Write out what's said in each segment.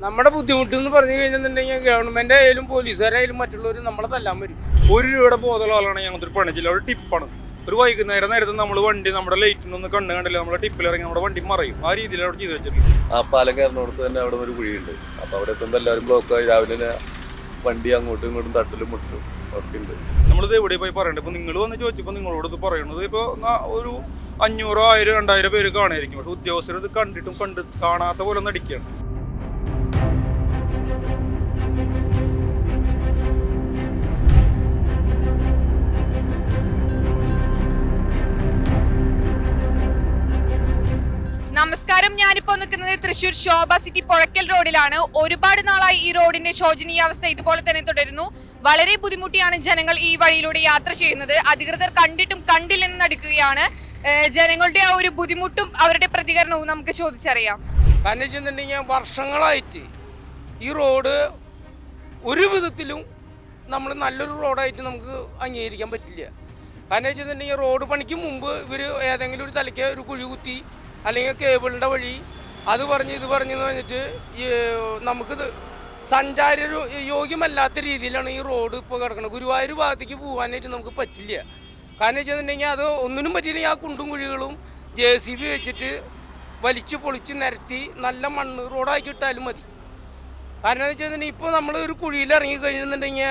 നമ്മുടെ ബുദ്ധിമുട്ട് എന്ന് പറഞ്ഞു കഴിഞ്ഞിട്ടുണ്ടെങ്കിൽ ഗവൺമെന്റ് ആയാലും പോലീസുകാരായാലും മറ്റുള്ളവർ നമ്മളെ തല്ലാൻ വരും. ഒരു രൂപയുടെ ബോധമുള്ള ആളാണ് ഞങ്ങൾക്ക് ഒരു പണിച്ചില്ല ഒരു ടിപ്പാണ്. ഒരു വൈകുന്നേരം നേരത്തെ നമ്മൾ വണ്ടി നമ്മുടെ ലൈറ്റിൽ നിന്ന് കണ്ണ് കണ്ടില്ല? നമ്മുടെ ടിപ്പിൽ ഇറങ്ങി നമ്മുടെ വണ്ടി മറയും. ആ രീതിയിൽ അവിടെ ചെയ്ത് വെച്ചിട്ടുണ്ട് ആ പാലം കയറുന്നിടത്ത് തന്നെ അവിടെ ഒരു കുഴിയുണ്ട്. അപ്പോൾ അവിടെ എത്തുമ്പോൾ എല്ലാവരും ബ്ലോക്കായി രാവിലെ തന്നെ വണ്ടി അങ്ങോട്ടും ഇങ്ങോട്ടും തട്ടിലും മുട്ടലും ഒക്കെ ഉണ്ട്. നമ്മളിത് എവിടെ പോയി പറയണ്ടത് ഇപ്പൊ നിങ്ങൾ വന്ന് ചോദിച്ചപ്പോൾ നിങ്ങളോട് ഇത് പറയണത് ഇപ്പൊ ന- ഒരു അഞ്ഞൂറോ ആയിരം രണ്ടായിരം പേര് കാണായിരിക്കും പക്ഷെ ഉദ്യോഗസ്ഥർ ഇത് കണ്ടിട്ടും കണ്ട് കാണാത്ത പോലെ നടിക്കുകയാണ് നമസ്കാരം ഞാനിപ്പോ നിൽക്കുന്നത് തൃശൂർ ശോഭ സിറ്റി പുഴയ്ക്കൽ റോഡിലാണ്. ഒരുപാട് നാളായി ഈ റോഡിന്റെ ശോചനീയാവസ്ഥ ഇതുപോലെ തന്നെ തുടരുന്നു. വളരെ ബുദ്ധിമുട്ടിയാണ് ജനങ്ങൾ ഈ വഴിയിലൂടെ യാത്ര ചെയ്യുന്നത്. അധികൃതർ കണ്ടിട്ടും കണ്ടില്ലെന്ന് നടിക്കുകയാണ്. ജനങ്ങളുടെ ആ ഒരു ബുദ്ധിമുട്ടും അവരുടെ പ്രതികരണവും നമുക്ക് ചോദിച്ചറിയാം. കാരണം വർഷങ്ങളായിട്ട് ഈ റോഡ് ഒരു വിധത്തിലും നമ്മൾ നല്ലൊരു റോഡായിട്ട് നമുക്ക് അംഗീകരിക്കാൻ പറ്റില്ല. കാരണം വെച്ചിട്ടുണ്ടെങ്കിൽ റോഡ് പണിക്ക് മുമ്പ് ഇവർ ഏതെങ്കിലും ഒരു തലയ്ക്ക് ഒരു കുഴി കുത്തി അല്ലെങ്കിൽ കേബിളിന്റെ വഴി. അത് പറഞ്ഞ് ഇത് പറഞ്ഞെന്ന് പറഞ്ഞിട്ട് നമുക്ക് സഞ്ചാര യോഗ്യമല്ലാത്ത രീതിയിലാണ് ഈ റോഡ് ഇപ്പോൾ കിടക്കുന്നത് ഗുരുവായൂർ ഭാഗത്തേക്ക് പോകാനായിട്ട് നമുക്ക് പറ്റില്ല. കാരണം വെച്ചിട്ടുണ്ടെങ്കിൽ അത് ഒന്നിനും പറ്റിയില്ലെങ്കിൽ ആ കുണ്ടും കുഴികളും ജെ സി ബി വെച്ചിട്ട് വലിച്ച് പൊളിച്ച് നിരത്തി നല്ല മണ്ണ് റോഡാക്കി ഇട്ടാലും മതി. കാരണം എന്ന് വെച്ചിട്ടുണ്ടെങ്കിൽ ഇപ്പോൾ നമ്മൾ ഒരു കുഴിയിൽ ഇറങ്ങി കഴിഞ്ഞിട്ടുണ്ടെങ്കിൽ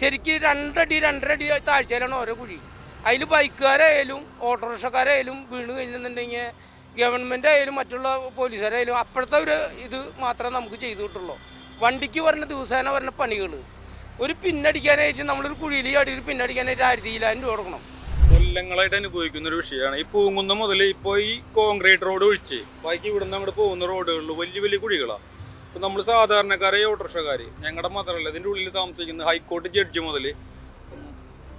ശരിക്കും രണ്ടടി രണ്ടരടി താഴ്ചയിലാണ് ഓരോ കുഴി. അതിൽ ബൈക്കുകാരായാലും ഓട്ടോറിക്ഷക്കാരായാലും വീണ് കഴിഞ്ഞിട്ടുണ്ടെങ്കിൽ ഗവൺമെന്റ് ആയാലും മറ്റുള്ള പോലീസുകാരായാലും അപ്പോഴത്തെ ഒരു ഇത് മാത്രമേ നമുക്ക് ചെയ്തു കിട്ടുള്ളൂ. വണ്ടിക്ക് വരുന്ന ദിവസേന വരുന്ന പണികൾ ഒരു പിന്നടിക്കാനായിട്ട് നമ്മളൊരു കുഴിയിൽ അടി ഒരു പിന്നടിക്കാനായിട്ട് ആയിരത്തി ഇരുപതിനായിരം രൂപ കൊടുക്കണം. കൊല്ലങ്ങളായിട്ട് അനുഭവിക്കുന്ന ഒരു വിഷയമാണ്. ഈ പൂങ്കുന്നം മുതൽ ഇപ്പോൾ ഈ കോൺക്രീറ്റ് റോഡ് ഒഴിച്ച് ബാക്കി ഇവിടുന്ന് അങ്ങോട്ട് പോകുന്ന റോഡുകളിൽ വലിയ വലിയ കുഴികളാണ് ഇപ്പം നമ്മൾ സാധാരണക്കാരെ ഓട്ടോറിക്ഷക്കാർ ഞങ്ങളുടെ മാത്രമല്ല ഇതിന്റെ ഉള്ളിൽ താമസിക്കുന്ന ഹൈക്കോടതി ജഡ്ജി മുതൽ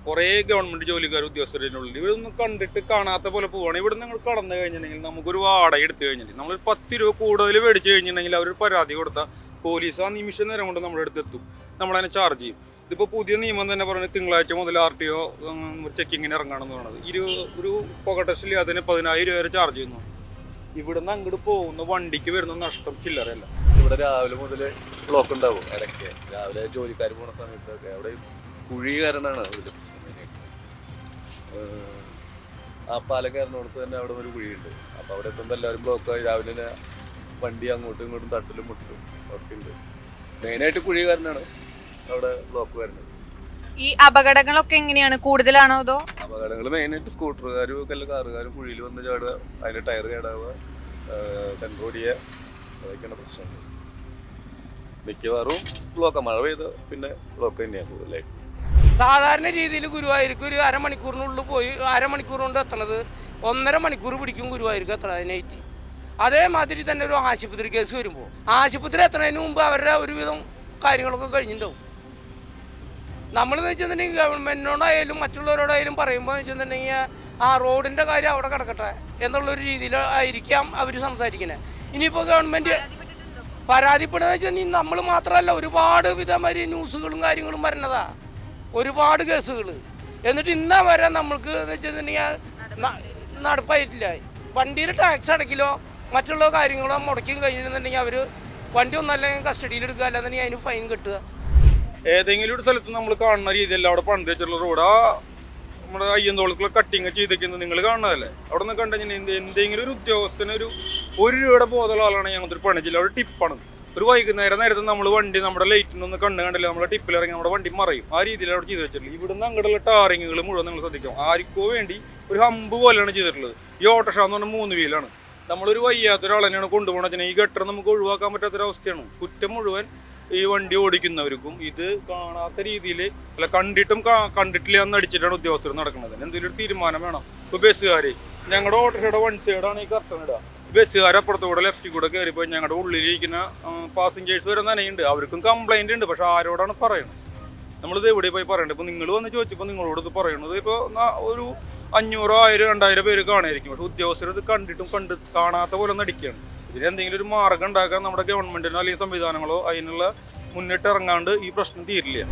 കുറേ ഗവൺമെന്റ് ജോലിക്കാർ ഉദ്യോഗസ്ഥരുള്ളിൽ ഇവിടൊന്നും കണ്ടിട്ട് കാണാത്ത പോലെ പോവാണ്. ഇവിടെ നിങ്ങൾ കടന്നു കഴിഞ്ഞിട്ടുണ്ടെങ്കിൽ നമുക്കൊരു വാടക എടുത്തു കഴിഞ്ഞിട്ടുണ്ടെങ്കിൽ നമ്മൾ പത്ത് രൂപ കൂടുതൽ മേടിച്ചു കഴിഞ്ഞിട്ടുണ്ടെങ്കിൽ അവർ പരാതി കൊടുത്താൽ പോലീസ് ആ നിമിഷ നേരം കൊണ്ട് നമ്മുടെ അടുത്ത് എത്തും നമ്മളതിനെ ചാർജ് ചെയ്യും. ഇതിപ്പോൾ പുതിയ നിയമം തന്നെ പറഞ്ഞത് തിങ്കളാഴ്ച മുതൽ ആർ ടി ഒ ചെക്കിങ്ങിന് ഇറങ്ങാണെന്ന് പറയുന്നത് ഇരു ഒരു പൊക്കട്ടസ്റ്റിൽ ടെസ്റ്റിൽ അതിന് പതിനായിരം രൂപ വരെ ചാർജ് ചെയ്യുന്നു. ഇവിടുന്ന് അങ്ങോട്ട് പോകുന്ന വണ്ടിക്ക് വരുന്ന നഷ്ടം ചില്ലറയല്ല. ഇവിടെ രാവിലെ മുതൽ ബ്ലോക്ക് ഉണ്ടാവും. ഇടയ്ക്ക് രാവിലെ ജോലിക്കാർ പോകുന്ന സമയത്തൊക്കെ അവിടെ കുഴി കാരണമാണ് പ്രശ്നം. ആ പാലക്കാരനോടത്ത് തന്നെ അവിടെ ഒരു കുഴിയുണ്ട്. അപ്പോൾ അവിടെ എത്തുമ്പോൾ എല്ലാവരും ബ്ലോക്കായി രാവിലെ തന്നെ വണ്ടി അങ്ങോട്ടും ഇങ്ങോട്ടും തട്ടിലും മുട്ടിലും ഉണ്ട്. മെയിനായിട്ട് കുഴി കാരണമാണ് അവിടെ ബ്ലോക്ക് വരുന്നത്. ഈ അപകടങ്ങളൊക്കെ എങ്ങനെയാണ്? കൂടുതലാണോ അതോ? അപകടങ്ങൾ മെയിനായിട്ട് സ്കൂട്ടറുകാരും ഒക്കെ അല്ല കാറുകാരും കുഴിയിൽ വന്ന് ചാടുക അതിന്റെ ടയർ കേടാവുക കൺട്രോടിയ അതൊക്കെയാണ് പ്രശ്നങ്ങൾ. മിക്കവാറും ബ്ലോക്ക് മഴ പെയ്ത് പിന്നെ ബ്ലോക്ക് തന്നെയാണ് കൂടുതലായിട്ട്. സാധാരണ രീതിയിൽ ഗുരുവായൂർക്ക് ഒരു അരമണിക്കൂറിനുള്ളിൽ പോയി അരമണിക്കൂർ കൊണ്ട് എത്തണത് ഒന്നര മണിക്കൂർ പിടിക്കും ഗുരുവായൂർക്ക് എത്തണതിനായിട്ട് അതേമാതിരി തന്നെ ഒരു ആശുപത്രി കേസ് വരുമ്പോൾ. ആശുപത്രി എത്തുന്നതിന് മുമ്പ് അവരുടെ ഒരുവിധം കാര്യങ്ങളൊക്കെ കഴിഞ്ഞിട്ടുണ്ടാവും. നമ്മളെന്ന് വെച്ചിട്ടുണ്ടെങ്കിൽ ഗവൺമെന്റിനോടായാലും മറ്റുള്ളവരോടായാലും പറയുമ്പോൾ വെച്ചിട്ടുണ്ടെങ്കിൽ ആ റോഡിന്റെ കാര്യം അവിടെ കിടക്കട്ടെ എന്നുള്ളൊരു രീതിയിൽ ആയിരിക്കാം അവർ സംസാരിക്കുന്നത് ഇനിയിപ്പോൾ ഗവൺമെന്റ് പരാതിപ്പെടുന്നത് വെച്ചിട്ടുണ്ടെങ്കിൽ നമ്മൾ മാത്രമല്ല ഒരുപാട് വിധമാതിരി ന്യൂസുകളും കാര്യങ്ങളും വരുന്നതാ ഒരുപാട് കേസുകൾ. എന്നിട്ട് ഇന്ന വരെ നമ്മൾക്ക് എന്ന് വെച്ചിട്ടുണ്ടെങ്കിൽ നടപ്പായിട്ടില്ല. വണ്ടിയിൽ ടാക്സ് അടക്കിലോ മറ്റുള്ള കാര്യങ്ങളോ മുടക്കി കഴിഞ്ഞിട്ടുണ്ടെങ്കിൽ അവർ വണ്ടി ഒന്നല്ലെങ്കിൽ കസ്റ്റഡിയിൽ എടുക്കുക. അല്ലാന്നുണ്ടെങ്കിൽ അതിന് ഫൈൻ കിട്ടുക. ഏതെങ്കിലും ഒരു സ്ഥലത്ത് നമ്മൾ കാണുന്ന രീതിയല്ല അവിടെ പണ്ട് വെച്ചിട്ടുള്ള റോഡ് നമ്മുടെ അയ്യന്തോളത്തിലുള്ള കട്ടിങ് ചെയ്തേക്കുന്നത് നിങ്ങൾ കാണുന്നതല്ലേ? അവിടെ നിന്ന് കണ്ടു കഴിഞ്ഞാൽ എന്തെങ്കിലും ഒരു ഉദ്യോഗസ്ഥനൊരു ഒരു രൂപയുടെ ബോധമുള്ള ആളാണ് ഞങ്ങൾക്ക് ഒരു പണിച്ചില്ല അവിടെ ടിപ്പാണ് ഒരു വൈകുന്നേരം നേരത്തെ നമ്മൾ വണ്ടി നമ്മുടെ ലൈറ്റിനൊന്ന് കണ്ണ് കണ്ടില്ല? നമ്മുടെ ടിപ്പിൽ ഇറങ്ങി നമ്മുടെ വണ്ടി മറയും. ആ രീതിയിൽ അവിടെ ചെയ്ത് വെച്ചിട്ടുള്ളത്. ഇവിടുന്ന് അങ്ങോട്ടുള്ള ടാറിങ്ങുകൾ മുഴുവൻ നിങ്ങൾ ശ്രദ്ധിക്കും ആർക്കോ വേണ്ടി ഒരു ഹമ്പ് പോലെയാണ് ചെയ്തിട്ടുള്ളത്. ഈ ഓട്ടോഷ എന്ന് പറഞ്ഞാൽ മൂന്ന് വീലാണ്. നമ്മളൊരു വയ്യാത്ത ഒരാളെന്നെയാണ് കൊണ്ടുപോകണതിന് ഈ ഗട്ടർ നമുക്ക് ഒഴിവാക്കാൻ പറ്റാത്തൊരവസ്ഥയാണ്. കുറ്റം മുഴുവൻ ഈ വണ്ടി ഓടിക്കുന്നവർക്കും ഇത് കാണാത്ത രീതിയിൽ അല്ല കണ്ടിട്ടും കണ്ടിട്ടില്ല എന്ന് അടിച്ചിട്ടാണ് ഉദ്യോഗസ്ഥർ നടക്കുന്നത്. എന്തെങ്കിലും ഒരു തീരുമാനം വേണം. ഇപ്പൊ ബസ്സുകാർ ഞങ്ങളുടെ ഓട്ടോഷയുടെ വൺ സൈഡാണ് ഈ കർട്ടൻ ഇടുക ബസ്സുകാർ അപ്പുറത്തൂടെ ലെഫ്റ്റിൽ കൂടെ കയറിപ്പോയി ഞങ്ങളുടെ ഉള്ളിലിരിക്കുന്ന പാസഞ്ചേഴ്സ് വരെ നനയുണ്ട് അവർക്കും കംപ്ലൈന്റ് ഉണ്ട്. പക്ഷേ ആരോടാണ് പറയുന്നത് നമ്മളിത് എവിടെ പോയി പറയണ്ടത് ഇപ്പോൾ നിങ്ങൾ വന്ന് ചോദിച്ചപ്പോൾ നിങ്ങളോട് ഇത് പറയണത് ഇപ്പോൾ ഒരു അഞ്ഞൂറോ ആയിരം രണ്ടായിരം പേര് കാണായിരിക്കും പക്ഷേ ഉദ്യോഗസ്ഥർ ഇത് കണ്ടിട്ടും കണ്ട് കാണാത്ത പോലെ നടിക്കുകയാണ് ഇതിന് എന്തെങ്കിലും ഒരു മാർഗം ഉണ്ടാക്കാൻ നമ്മുടെ ഗവൺമെന്റിനോ അല്ലെങ്കിൽ സംവിധാനങ്ങളോ അതിനുള്ള മുന്നിട്ട് ഇറങ്ങാണ്ട് ഈ പ്രശ്നം തീരില്ല.